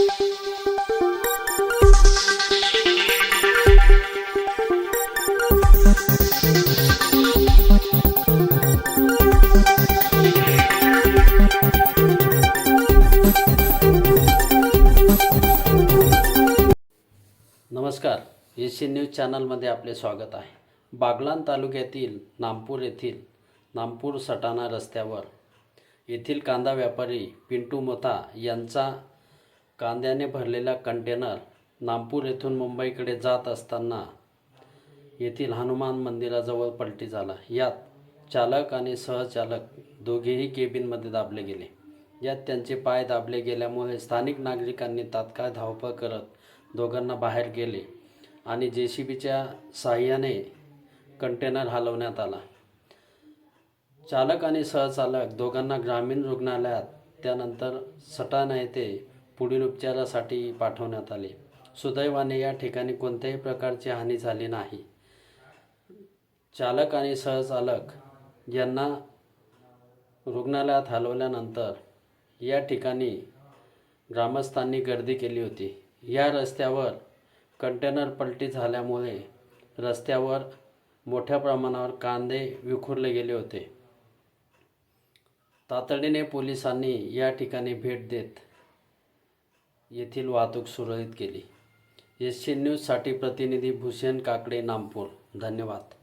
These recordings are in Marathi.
नमस्कार. एस न्यूज चॅनलमध्ये आपले स्वागत आहे. बागलाण तालुक्यातील नामपूर येथील नामपूर सटाणा रस्त्यावर येथील कांदा व्यापारी पिंटू मोथा यांचा कांद्याने भरलेला कंटेनर नामपूर येथून मुंबईकडे जात असताना येथील हनुमान मंदिराजवळ पलटी झाला. यात चालक आणि सहचालक दोघेही केबिनमध्ये दाबले गेले. यात त्यांचे पाय दाबले गेल्यामुळे स्थानिक नागरिकांनी तात्काळ धावपळ करत दोघांना बाहेर गेले आणि जे सी बीच्या साह्याने कंटेनर हलवण्यात आला. चालक आणि सहचालक दोघांना ग्रामीण रुग्णालयात त्यानंतर सटाणा येथे पुढील उपचारासाठी पाठवण्यात आले. सुदैवाने या ठिकाणी कोणत्याही प्रकारची हानी झाली नाही. चालक आणि सहचालक यांना रुग्णालयात हलवल्यानंतर या ठिकाणी ग्रामस्थांनी गर्दी केली होती. या रस्त्यावर कंटेनर पलटी झाल्यामुळे रस्त्यावर मोठ्या प्रमाणावर कांदे विखुरले गेले होते. तातडीने पोलिसांनी या ठिकाणी भेट देत येथील वाहतूक सुरळीत केली एस सी न्यूजसाठी प्रतिनिधी भूषण काकडे नामपूर धन्यवाद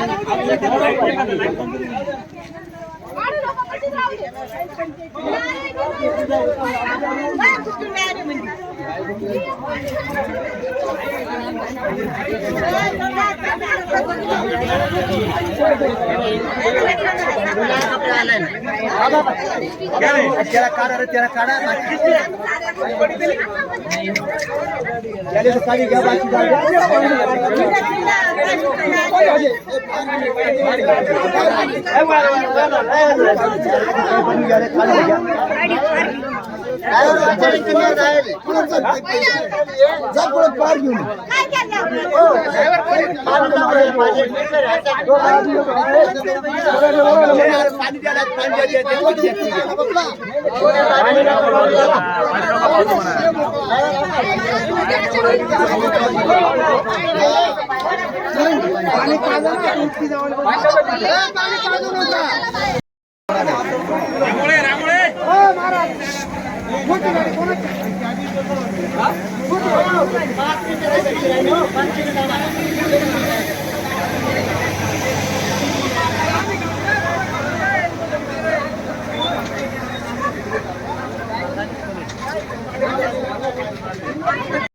ఆడు त्याला काढा रे त्याला काढा त्याला तर काढी घ्या बाकी पार घेऊन पाणी द्यायला पाणी रामुळे ワンツーでございます。